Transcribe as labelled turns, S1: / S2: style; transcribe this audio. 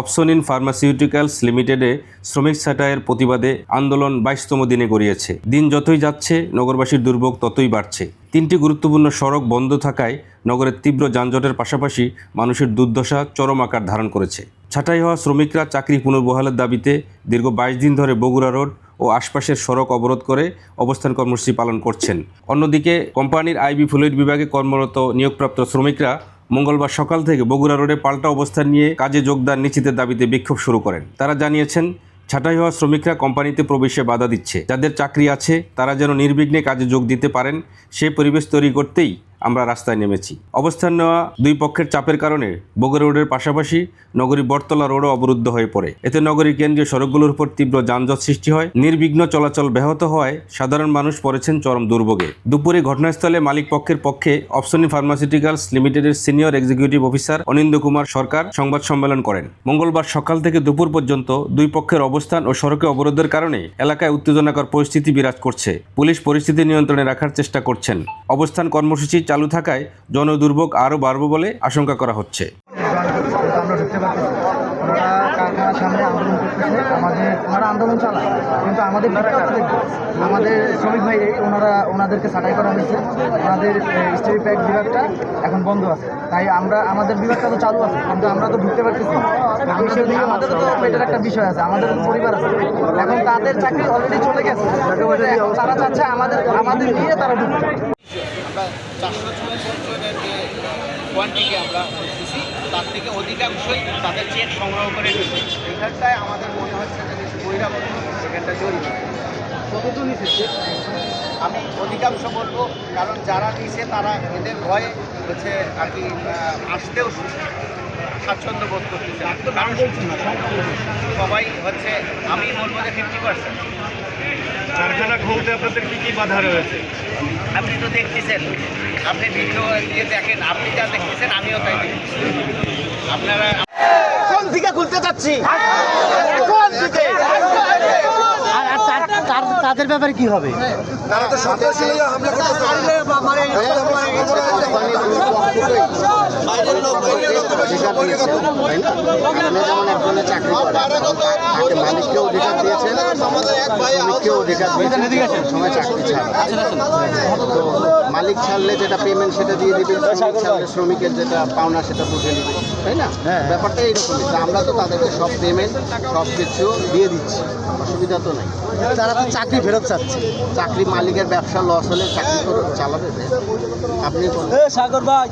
S1: অপসনিন pharmaceuticals লিমিটেডে শ্রমিক ছাঁটাইয়ের প্রতিবাদে আন্দোলন বাইশতম দিনে গড়িয়েছে। দিন যতই যাচ্ছে, নগরবাসীর দুর্ভোগ ততই বাড়ছে। তিনটি গুরুত্বপূর্ণ সড়ক বন্ধ থাকায় নগরের তীব্র যানজটের পাশাপাশি মানুষের দুর্দশা চরম আকার ধারণ করেছে। ছাঁটাই হওয়া শ্রমিকরা চাকরি পুনর্বহালের দাবিতে দীর্ঘ বাইশ দিন ধরে বগুড়া রোড ও আশপাশের সড়ক অবরোধ করে অবস্থান কর্মসূচি পালন করছেন। অন্যদিকে কোম্পানির আইবি ফ্লুইড বিভাগে কর্মরত নিয়োগপ্রাপ্ত শ্রমিকরা মঙ্গলবার সকাল থেকে বগুড়া রোডে পাল্টা অবস্থান নিয়ে কাজে যোগদান নিশ্চিতের দাবিতে বিক্ষোভ শুরু করেন। তারা জানিয়েছেন, ছাঁটাই হওয়া শ্রমিকরা কোম্পানিতে প্রবেশে বাধা দিচ্ছে। যাদের চাকরি আছে, তারা যেন নির্বিঘ্নে কাজে যোগ দিতে পারেন। সে পরিবেশ তৈরি করতেই আমরা রাস্তায় নেমেছি। অবস্থান নেওয়া দুই পক্ষের চাপের কারণে বগুড়া রোডের পাশাপাশি নগরী বটতলা রোডও অবরুদ্ধ হয়ে পড়ে। এতে নগরীর কেন্দ্রীয় সড়কগুলোর উপর তীব্র যানজট সৃষ্টি হয়। নির্বিঘ্ন চলাচল ব্যাহত হওয়ায় সাধারণ মানুষ পড়েছেন চরম দুর্ভোগে। দুপুরে ঘটনাস্থলে মালিক পক্ষের পক্ষে অপসনি ফার্মাসিউটিক্যালস লিমিটেডের senior executive officer Anindo Kumar Sarkar সংবাদ সম্মেলন করেন। মঙ্গলবার সকাল থেকে দুপুর পর্যন্ত দুই পক্ষের অবস্থান ও সড়কে অবরোধের কারণে এলাকায় উত্তেজনাকর পরিস্থিতি বিরাজ করছে। পুলিশ পরিস্থিতি নিয়ন্ত্রণে রাখার চেষ্টা করছেন। অবস্থান কর্মসূচি চালু থাকায় জনদুর্ভোগ আরও বাড়বে বলে আশঙ্কা করা হচ্ছে।
S2: ঢুকতে আমাদের ওনারা আন্দোলন চালায়, কিন্তু আমাদের আমাদের শ্রমিক ভাই, ওনারা ওনাদেরকে ছাঁটাই করা হয়েছে। ওনাদের স্টেরি প্যাক বিভাগটা এখন বন্ধ আছে। তাই আমরা, আমাদের বিভাগটা তো চালু আছে, কিন্তু আমরা তো ঢুকতে পারতেছি আমাদের তো পেটের একটা বিষয় আছে, আমাদের পরিবার আছে। এখন তাদের চাকরি অলরেডি চলে গেছে। তারা চাচ্ছে আমাদের আমাদের নিয়ে তারা ঢুকছে
S3: আমরা চারশো চল্লিশ জনের যে কোয়ান্টিটি আমরা দিচ্ছি তার থেকে অধিকাংশই তাদের চেক সংগ্রহ করে নিচ্ছি। এখানটায় আমাদের মনে হচ্ছে যে কিছু বহিরাগত সেখানটা জড়িত কতটুকু নিচ্ছে আমি অধিকাংশ বলব, কারণ যারা নিছে তারা এদের ভয়ে হচ্ছে আর কি আসতেও স্বাচ্ছন্দ্য বোধ করতেছে। কারণ সবাই হচ্ছে আমি বলব যে ফিফটি পার্সেন্ট
S4: কারখানা খুলতে আপনাদের কি কি বাধা রয়েছে?
S3: আপনি তো দেখতেছেন আপনি ভিডিও দিয়ে দেখেন আপনি যা দেখতেছেন আমিও তাই দেখতেছি। আপনারা
S2: কোন দিকে খুলতে যাচ্ছি? কোন দিকে? তাদের ব্যাপারে কি হবে?
S5: আপনি যেমন একজনের চাকরি করেন তাকে মালিককেও অধিকার দিয়েছেন শ্রমিককেও অধিকার দিয়েছেন সময় চাকরি ছাড়া তো মালিক ছাড়লে যেটা পেমেন্ট সেটা দিয়ে দিবে শ্রমিক ছাড়লে শ্রমিকের যেটা পাওনা সেটা বুঝে নিবে তাই না ব্যাপারটা এইরকমই আমরা তো তাদেরকে সব পেমেন্ট সব কিছু দিয়ে দিচ্ছি অসুবিধা তো নাই
S2: তারা তো চাকরি ফেরত চাচ্ছি।
S5: চাকরি মালিকের ব্যবসা লস হলে চাকরি চালাবে। আপনি
S2: সাগর ভাই।